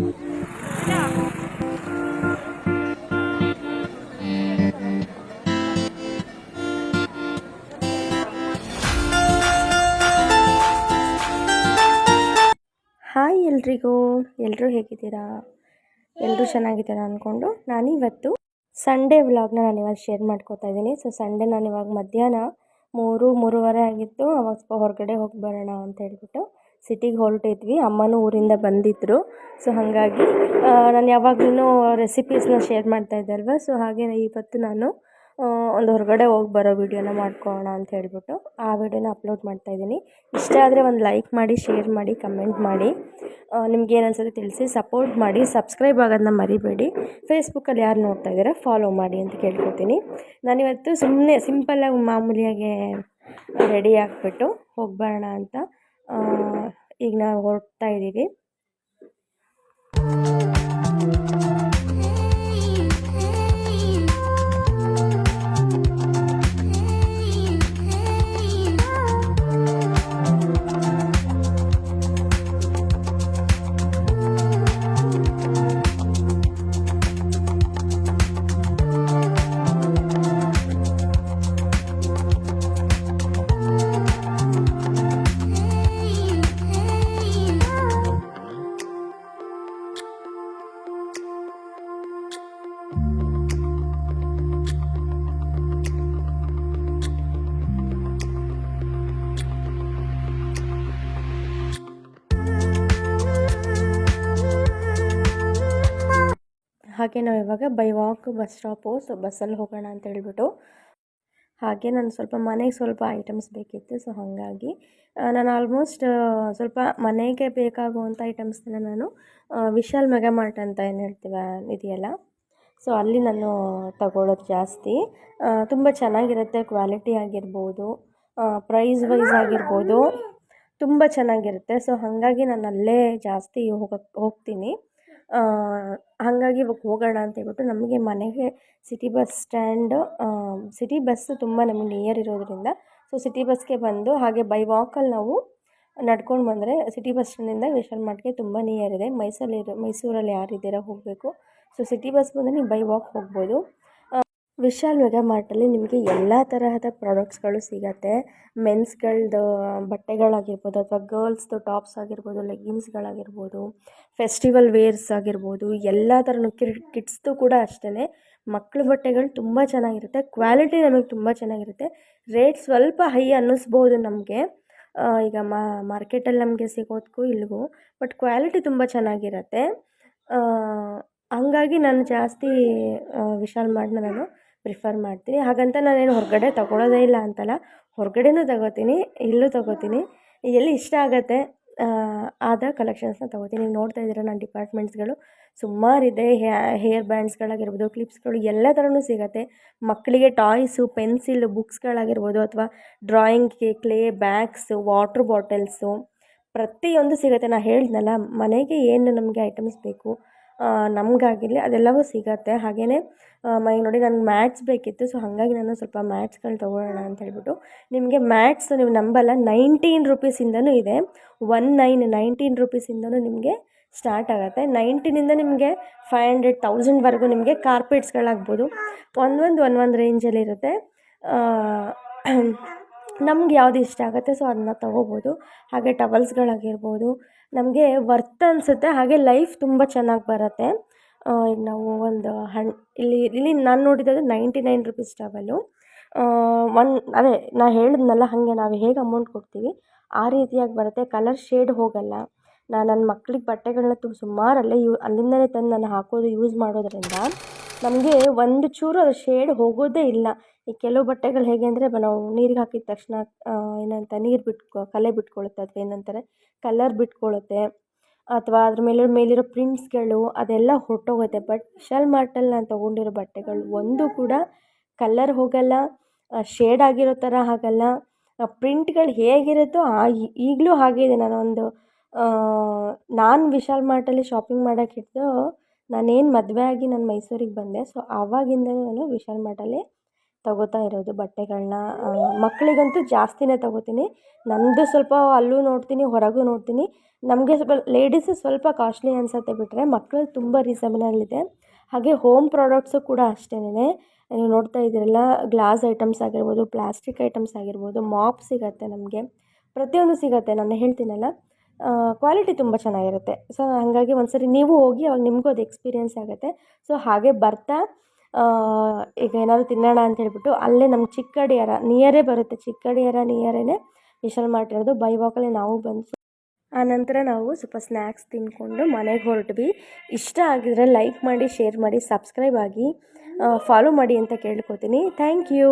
Hi ಎಲ್ರಿಗೂ. ಎಲ್ಲರೂ ಹೇಗಿದ್ದೀರಾ? ಎಲ್ಲರೂ ಚೆನ್ನಾಗಿದ್ದೀರಾ ಅಂದ್ಕೊಂಡು ನಾನಿವತ್ತು ಸಂಡೇ ವ್ಲಾಗ್ನ ನಾನು ಇವಾಗ ಶೇರ್ ಮಾಡ್ಕೋತಾ ಇದ್ದೀನಿ. ಸೊ ಸಂಡೇ ನಾನು ಇವಾಗ ಮಧ್ಯಾಹ್ನ ಮೂರು, ಮೂರುವರೆ ಆಗಿತ್ತು. ಅವಾಗ ಸ್ವಲ್ಪ ಹೊರಗಡೆ ಹೋಗಿ ಬರೋಣ ಅಂತ ಹೇಳ್ಬಿಟ್ಟು. ಸಿಟಿಗೆ ಹೊರಟಿದ್ವಿ. ಅಮ್ಮನೂ ಊರಿಂದ ಬಂದಿದ್ದರು ಸೊ ಹಾಗಾಗಿ ನಾನು ಯಾವಾಗಲೂ ರೆಸಿಪೀಸ್ನ ಶೇರ್ ಮಾಡ್ತಾ ಇದ್ದೆ ಅಲ್ವಾ? ಸೊ ಹಾಗೆ ಇವತ್ತು ನಾನು ಒಂದು ಹೊರಗಡೆ ಹೋಗಿ ಬರೋ ವೀಡಿಯೋನ ಮಾಡ್ಕೊಳ್ಳೋಣ ಅಂತ ಹೇಳ್ಬಿಟ್ಟು ಆ ವೀಡಿಯೋನ ಅಪ್ಲೋಡ್ ಮಾಡ್ತಾ ಇದ್ದೀನಿ. ಇಷ್ಟ ಆದರೆ ಒಂದು ಲೈಕ್ ಮಾಡಿ ಶೇರ್ ಮಾಡಿ ಕಮೆಂಟ್ ಮಾಡಿ. ನಿಮ್ಗೆ ಏನು ಅನ್ಸುತ್ತೆ ತಿಳಿಸಿ ಸಪೋರ್ಟ್ ಮಾಡಿ ಸಬ್ಸ್ಕ್ರೈಬ್ ಆಗೋದನ್ನ ಮರಿಬೇಡಿ. ಫೇಸ್ಬುಕ್ಕಲ್ಲಿ ಯಾರು ನೋಡ್ತಾ ಇದ್ದಾರೆ ಫಾಲೋ ಮಾಡಿ ಅಂತ ಕೇಳ್ಕೊತೀನಿ. ನಾನಿವತ್ತು ಸುಮ್ಮನೆ ಸಿಂಪಲ್ಲಾಗಿ ಮಾಮೂಲಿಯಾಗೆ ರೆಡಿ ಆಗಿಬಿಟ್ಟು ಹೋಗ್ಬರೋಣ ಅಂತ ಈಗ ನಾವು ಹೊರಡ್ತಾ ಇದ್ದೀವಿ. ಹಾಗೆ ನಾವು ಇವಾಗ by walk bus stop so ಬಸ್ಸಲ್ಲಿ ಹೋಗೋಣ ಅಂತ ಹೇಳ್ಬಿಟ್ಟು, ಹಾಗೆ ನಾನು ಸ್ವಲ್ಪ ಮನೆಗೆ ಸ್ವಲ್ಪ ಐಟಮ್ಸ್ ಬೇಕಿತ್ತು ಸೊ ಹಾಗಾಗಿ ನಾನು ಆಲ್ಮೋಸ್ಟ್ ಸ್ವಲ್ಪ ಮನೆಗೆ ಬೇಕಾಗುವಂಥ ಐಟಮ್ಸ್ನ ನಾನು ವಿಶಾಲ್ ಮೆಗಾ ಮಾರ್ಟ್ ಅಂತ ಏನು ಹೇಳ್ತೀವ, ಇದೆಯಲ್ಲ? ಸೊ ಅಲ್ಲಿ ನಾನು ತಗೊಳ್ಳೋದು ಜಾಸ್ತಿ. ತುಂಬ ಚೆನ್ನಾಗಿರುತ್ತೆ ಕ್ವಾಲಿಟಿ ಆಗಿರ್ಬೋದು ಪ್ರೈಸ್ ವೈಸ್ ಆಗಿರ್ಬೋದು, ತುಂಬ ಚೆನ್ನಾಗಿರುತ್ತೆ ಸೊ ಹಾಗಾಗಿ ನಾನು ಅಲ್ಲೇ ಜಾಸ್ತಿ ಹೋಗಕ್ಕೆ ಹೋಗ್ತೀನಿ. ಹಾಗಾಗಿ ಇವಾಗ ಹೋಗೋಣ ಅಂತ ಹೇಳ್ಬಿಟ್ಟು ನಮಗೆ ಮನೆಗೆ city bus stand city bus ತುಂಬ ನಮಗೆ ನಿಯರ್ ಇರೋದರಿಂದ. ಸೊ ಸಿಟಿ ಬಸ್ಗೆ ಬಂದು ಹಾಗೆ ಬೈ ವಾಕಲ್ಲಿ ನಾವು ನಡ್ಕೊಂಡು ಬಂದರೆ ಸಿಟಿ ಬಸ್ ಸ್ಟ್ಯಾಂಡಿಂದ ವಿಶಾಲ್ ಮಾರ್ಟ್ಗೆ ತುಂಬ ನಿಯರ್ ಇದೆ. ಮೈಸೂರಲ್ಲಿ ಮೈಸೂರಲ್ಲಿ ಯಾರಿದ್ದೀರ ಹೋಗಬೇಕು. ಸೊ ಸಿಟಿ ಬಸ್ ಬಂದರೆ ನೀವು ಬೈ ವಾಕ್ ಹೋಗ್ಬೋದು. ವಿಶಾಲ್ ಮೆಗಾ ಮಾರ್ಟಲ್ಲಿ ನಿಮಗೆ ಎಲ್ಲ ತರಹದ ಪ್ರಾಡಕ್ಟ್ಸ್ಗಳು ಸಿಗತ್ತೆ. ಮೆನ್ಸ್ಗಳದ್ದು ಬಟ್ಟೆಗಳಾಗಿರ್ಬೋದು ಅಥವಾ ಗರ್ಲ್ಸ್ದು ಟಾಪ್ಸ್ ಆಗಿರ್ಬೋದು ಲೆಗಿನ್ಸ್ಗಳಾಗಿರ್ಬೋದು ಫೆಸ್ಟಿವಲ್ ವೇರ್ಸ್ ಆಗಿರ್ಬೋದು, ಎಲ್ಲ ಥರನೂ ಕಿರ್ ಕಿಡ್ಸ್ದು ಕೂಡ ಅಷ್ಟೇ ಮಕ್ಳ ಬಟ್ಟೆಗಳು ತುಂಬ ಚೆನ್ನಾಗಿರುತ್ತೆ. ಕ್ವಾಲಿಟಿ ನಮಗೆ ತುಂಬ ಚೆನ್ನಾಗಿರುತ್ತೆ. ರೇಟ್ ಸ್ವಲ್ಪ ಹೈ ಅನ್ನಿಸ್ಬೋದು ನಮಗೆ. ಈಗ ಮಾರ್ಕೆಟಲ್ಲಿ ನಮಗೆ ಸಿಗೋದಕ್ಕೂ ಇಲ್ಲಿಗೂ ಬಟ್ ಕ್ವಾಲಿಟಿ ತುಂಬ ಚೆನ್ನಾಗಿರುತ್ತೆ. ಹಂಗಾಗಿ ನಾನು ಜಾಸ್ತಿ ವಿಶಾಲ್ ಮಾರ್ಟ್ನ ನಾನು ಪ್ರಿಫರ್ ಮಾಡ್ತೀನಿ. ಹಾಗಂತ ನಾನೇನು ಹೊರಗಡೆ ತಗೊಳ್ಳೋದೇ ಇಲ್ಲ ಅಂತಲ್ಲ. ಹೊರಗಡೆನೂ ತಗೋತೀನಿ, ಇಲ್ಲೂ ತಗೋತೀನಿ. ಎಲ್ಲಿ ಇಷ್ಟ ಆಗುತ್ತೆ ಆದ ಕಲೆಕ್ಷನ್ಸ್ನ ತಗೋತೀನಿ. ನೀವು ನೋಡ್ತಾ ಇದ್ದೀರಾ ನನ್ನ ಡಿಪಾರ್ಟ್ಮೆಂಟ್ಸ್ಗಳು ಸುಮಾರಿದೆ ಹೇರ್ ಬ್ಯಾಂಡ್ಸ್ಗಳಾಗಿರ್ಬೋದು ಕ್ಲಿಪ್ಸ್ಗಳು ಎಲ್ಲ ಥರನೂ ಸಿಗುತ್ತೆ. ಮಕ್ಕಳಿಗೆ ಟಾಯ್ಸು ಪೆನ್ಸಿಲ್ ಬುಕ್ಸ್ಗಳಾಗಿರ್ಬೋದು ಅಥವಾ ಡ್ರಾಯಿಂಗ್ಗೆ ಕ್ಲೇ ಬ್ಯಾಗ್ಸು ವಾಟ್ರ್ ಬಾಟಲ್ಸು ಪ್ರತಿಯೊಂದು ಸಿಗುತ್ತೆ. ನಾನು ಹೇಳಿದ್ನಲ್ಲ, ಮನೆಗೆ ಏನು ನಮಗೆ ಐಟಮ್ಸ್ ಬೇಕು? ನಮಗಾಗಿರಲಿ ಅದೆಲ್ಲವೂ ಸಿಗತ್ತೆ. ಹಾಗೆಯೇ ಮೈ ನೋಡಿ ನನಗೆ ಮ್ಯಾಟ್ಸ್ ಬೇಕಿತ್ತು, ಸೊ ಹಾಗಾಗಿ ನಾನು ಸ್ವಲ್ಪ ಮ್ಯಾಥ್ಸ್ಗಳು ತೊಗೊಳ್ಳೋಣ ಅಂತ ಹೇಳ್ಬಿಟ್ಟು ನಿಮಗೆ ಮ್ಯಾಟ್ಸ್ ನೀವು ನಂಬಲ್ಲ, ನೈನ್ಟೀನ್ ರುಪೀಸಿಂದನೂ ಇದೆ. ಒನ್ ನೈನ್, ನೈನ್ಟೀನ್ ರುಪೀಸಿಂದನೂ ನಿಮಗೆ ಸ್ಟಾರ್ಟ್ ಆಗುತ್ತೆ. ನೈನ್ಟೀನಿಂದ ನಿಮಗೆ ಫೈವ್ ಹಂಡ್ರೆಡ್ ತೌಸಂಡ್ವರೆಗೂ ನಿಮಗೆ ಕಾರ್ಪೆಟ್ಸ್ಗಳಾಗ್ಬೋದು. ಒಂದೊಂದು ಒಂದೊಂದು ರೇಂಜಲ್ಲಿರುತ್ತೆ ನಮ್ಗೆ ಯಾವ್ದು ಇಷ್ಟ ಆಗುತ್ತೆ ಸೊ ಅದನ್ನ ತೊಗೋಬೋದು. ಹಾಗೆ ಟವಲ್ಸ್ಗಳಾಗಿರ್ಬೋದು. ನಮಗೆ ವರ್ತ್ ಅನಿಸುತ್ತೆ, ಹಾಗೆ ಲೈಫ್ ತುಂಬ ಚೆನ್ನಾಗಿ ಬರುತ್ತೆ. ಈಗ ನಾವು ಒಂದು ಹಣ್ ಇಲ್ಲಿ ಇಲ್ಲಿ ನಾನು ನೋಡಿದ್ದು ninety nine rupees towel one ಅದೇ, ನಾ ಹೇಳಿದ್ನಲ್ಲ ಹಾಗೆ ನಾವು ಹೇಗೆ ಅಮೌಂಟ್ ಕೊಡ್ತೀವಿ, ಆ ರೀತಿಯಾಗಿ ಬರುತ್ತೆ. ಕಲರ್ ಶೇಡ್ ಹೋಗಲ್ಲ. ನಾನು ನನ್ನ ಮಕ್ಳಿಗೆ ಬಟ್ಟೆಗಳನ್ನ ತುಂಬ ಸುಮಾರು ಅಲ್ಲೇ ಯೂ ಅಲ್ಲಿಂದಲೇ ತಂದು ನಾನು ಹಾಕೋದು ಯೂಸ್ ಮಾಡೋದರಿಂದ ನಮಗೆ ಒಂದು ಚೂರು ಅದು ಶೇಡ್ ಹೋಗೋದೇ ಇಲ್ಲ. ಈ ಕೆಲವು ಬಟ್ಟೆಗಳು ಹೇಗೆ ಅಂದರೆ ನಾವು ನೀರಿಗೆ ಹಾಕಿದ ತಕ್ಷಣ ಏನಂತ ನೀರು ಬಿಟ್ಕೊ ಕಲೆ ಬಿಟ್ಕೊಳುತ್ತೆ ಅಥವಾ ಏನಂತಾರೆ ಕಲರ್ ಬಿಟ್ಕೊಳುತ್ತೆ ಅಥವಾ ಅದ್ರ ಮೇಲೆ ಮೇಲಿರೋ ಪ್ರಿಂಟ್ಸ್ಗಳು ಅದೆಲ್ಲ ಹೊರಟೋಗುತ್ತೆ. ಬಟ್ ವಿಶಾಲ್ ಮಾರ್ಟಲ್ಲಿ ನಾನು ತೊಗೊಂಡಿರೋ ಬಟ್ಟೆಗಳು ಒಂದು ಕೂಡ ಕಲರ್ ಹೋಗಲ್ಲ ಶೇಡ್ ಆಗಿರೋ ಥರ ಆಗಲ್ಲ. ಪ್ರಿಂಟ್ಗಳು ಹೇಗಿರುತ್ತೋ ಆ ಈಗಲೂ ಹಾಗೆ ಇದೆ. ನಾನೊಂದು ನಾನು ವಿಶಾಲ್ ಮಾರ್ಟಲ್ಲಿ ಶಾಪಿಂಗ್ ಮಾಡೋಕೆ ಹಿಡಿದು ನಾನೇನು ಮದುವೆ ಆಗಿ ನಾನು ಮೈಸೂರಿಗೆ ಬಂದೆ. ಸೊ ಆವಾಗಿಂದಲೂ ನಾನು ವಿಶಾಲ್ ಮಾರ್ಟಲ್ಲಿ ತಗೋತಾ ಇರೋದು ಬಟ್ಟೆಗಳನ್ನ ಮಕ್ಕಳಿಗಂತೂ ಜಾಸ್ತಿನೇ ತಗೋತೀನಿ. ನನ್ನದು ಸ್ವಲ್ಪ ಅಲ್ಲೂ ನೋಡ್ತೀನಿ, ಹೊರಗೂ ನೋಡ್ತೀನಿ. ನಮಗೆ ಸ್ವಲ್ಪ ಲೇಡೀಸು ಸ್ವಲ್ಪ ಕಾಸ್ಟ್ಲಿ ಅನ್ಸುತ್ತೆ ಬಿಟ್ಟರೆ ಮಕ್ಕಳು ತುಂಬ ರೀಸನಲ್ಲಿದೆ ಹಾಗೆ ಹೋಮ್ ಪ್ರಾಡಕ್ಟ್ಸು ಕೂಡ ಅಷ್ಟೇನೆ ನೀವು ನೋಡ್ತಾ ಇದ್ದೀರಲ್ಲ ಗ್ಲಾಸ್ ಐಟಮ್ಸ್ ಆಗಿರ್ಬೋದು ಪ್ಲಾಸ್ಟಿಕ್ ಐಟಮ್ಸ್ ಆಗಿರ್ಬೋದು ಮಾಪ್ ಸಿಗುತ್ತೆ ನಮಗೆ. ಪ್ರತಿಯೊಂದು ಸಿಗುತ್ತೆ, ನಾನು ಹೇಳ್ತೀನಲ್ಲ. ಕ್ವಾಲಿಟಿ ತುಂಬ ಚೆನ್ನಾಗಿರುತ್ತೆ. ಸೊ ಹಾಗಾಗಿ ಒಂದ್ಸರಿ ನೀವು ಹೋಗಿ ಅವಾಗ ನಿಮಗೂ ಅದು ಎಕ್ಸ್ಪೀರಿಯೆನ್ಸ್ ಆಗುತ್ತೆ. ಸೊ ಹಾಗೆ ಬರ್ತಾ ಈಗ ಏನಾದರೂ ತಿನ್ನೋಣ ಅಂತ ಹೇಳ್ಬಿಟ್ಟು ಅಲ್ಲೇ ನಮ್ಮ ಚಿಕ್ಕಡಿಯಾರ ನಿಯರೇ ಬರುತ್ತೆ. ಚಿಕ್ಕಡಿಯಾರ ನಿಯರೇನೆ ವಿಶಾಲ್ ಮಾಡಿರೋದು ಬೈ ವಾಕಲ್ಲಿ ನಾವು ಬಂದು ಆನಂತರ ನಾವು ಸ್ವಲ್ಪ ಸ್ನ್ಯಾಕ್ಸ್ ತಿಂದ್ಕೊಂಡು ಮನೆಗೆ ಹೊರಟ್ವಿ. ಇಷ್ಟ ಆಗಿದ್ರೆ ಲೈಕ್ ಮಾಡಿ ಶೇರ್ ಮಾಡಿ ಸಬ್ಸ್ಕ್ರೈಬ್ ಆಗಿ ಫಾಲೋ ಮಾಡಿ ಅಂತ ಕೇಳ್ಕೊತೀನಿ. Thank you